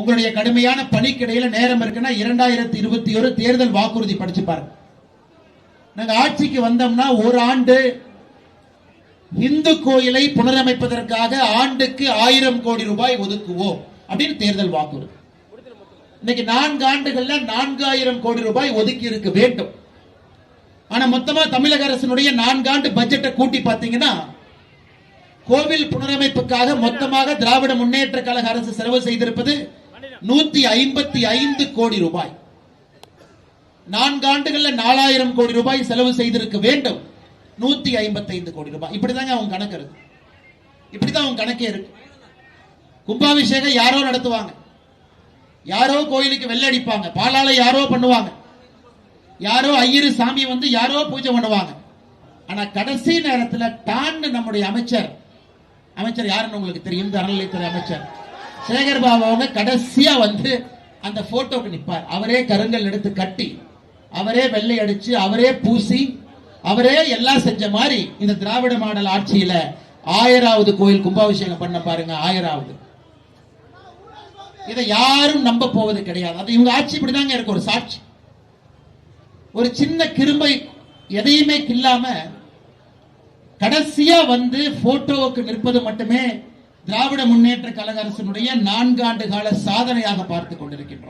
உங்களுடைய கடுமையான பணிக்கிடையில நேரம் இருக்குன்னா இரண்டாயிரத்தி இருபத்தி ஒரு தேர்தல் வாக்குறுதி படிச்சு பாருங்க. நாங்க ஆட்சிக்கு வந்தோம்னா ஒரு ஆண்டு இந்து கோயிலை புனரமைப்பதற்காக ஆண்டுக்கு ஆயிரம் கோடி ரூபாய் ஒதுக்குவோம் அப்படின்னு தேர்தல் வாக்குறுதி. இன்னைக்கு நான்கு ஆண்டுகள்ல நான்காயிரம் கோடி ரூபாய் ஒதுக்கி இருக்க வேண்டும். ஆனா மொத்தமா தமிழக அரசினுடைய நான்காண்டு பட்ஜெட்டை கூட்டி பார்த்தீங்கன்னா கோவில் புனரமைப்புக்காக மொத்தமாக திராவிட முன்னேற்ற கழக அரசு செலவு செய்திருப்பது நூத்தி ஐம்பத்தி ஐந்து கோடி ரூபாய். நான்காண்டுகள்ல நாலாயிரம் கோடி ரூபாய் செலவு செய்திருக்க வேண்டும். நூத்தி ஐம்பத்தி ஐந்து கோடி ரூபாய். இப்படிதாங்க அவங்க கணக்கு இருக்கு. இப்படிதான் அவங்க கணக்கே இருக்கு. கும்பாபிஷேகம் யாரோ நடத்துவாங்க. யாரோ கோயிலுக்கு வெள்ளை அடிப்பாங்க. பாலால யாரோ பண்ணுவாங்க. யாரோ ஐயரு சாமி வந்து யாரோ பூஜை பண்ணுவாங்க. ஆனா கடைசி நேரத்துல டான்னு நம்முடைய அமைச்சர். அமைச்சர் யாருன்னு உங்களுக்கு தெரியும்? இந்த அறநிலையத்துறை அமைச்சர். சேகர் பாபு அவங்க கடைசியா வந்து அந்த போட்டோக்கு நிப்பார். அவரே கருங்கல் எடுத்து கட்டி அவரே வெள்ளை அடிச்சு அவரே பூசி அவரே எல்லாம் செஞ்ச மாதிரி இந்த திராவிட மாடல் ஆட்சியில ஆயிராவது கோயில் கும்பாபிஷேகம் பண்ண பாருங்க ஆயிராவது. இதை யாரும் நம்ப போவது கிடையாது. அது இவங்க ஆட்சி இப்படிதாங்க இருக்கு ஒரு சாட்சி. ஒரு சின்ன கிரும்பை எதையுமே இல்லாம கடைசியா வந்து போட்டோவுக்கு நிற்பது மட்டுமே திராவிட முன்னேற்ற கழக அரசினுடைய நான்காண்டு கால சாதனையாக பார்த்துக் கொண்டிருக்கின்றோம்.